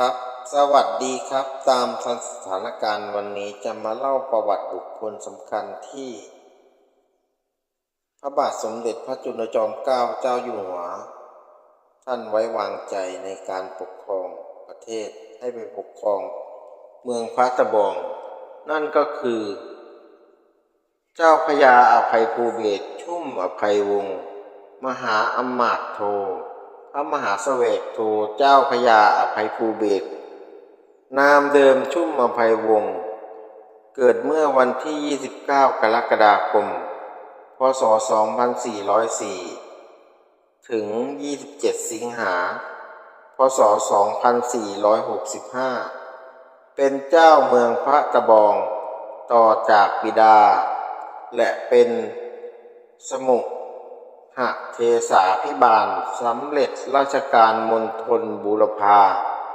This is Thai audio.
ครับ สวัสดีครับ ตามสถานการณ์วันนี้จะมาเล่าประวัติบุคคลสำคัญที่ พระบาทสมเด็จพระจุลจอมเกล้าเจ้าอยู่หัว ท่านไว้วางใจในการปกครองประเทศให้ไปปกครอง เมืองพระตะบอง นั่นก็คือ เจ้าพญาอภัยภูเบศชุ่มอภัยวงศ์มหาอมาตโท ระมหาเสวกโทเจ้าพญาอภัยภูเบศนามเดิมชุ่มอภัยวงศ์เกิดเมื่อวันที่ 29 กรกฎาคม พศ 2404 ถึง 27 สิงหา พศ 2465 เป็นเจ้าเมืองพระตะบอง ต่อจากบิดา และเป็นสมุ หเทสาพิบาลสำเร็จราชการมณฑลบูรพา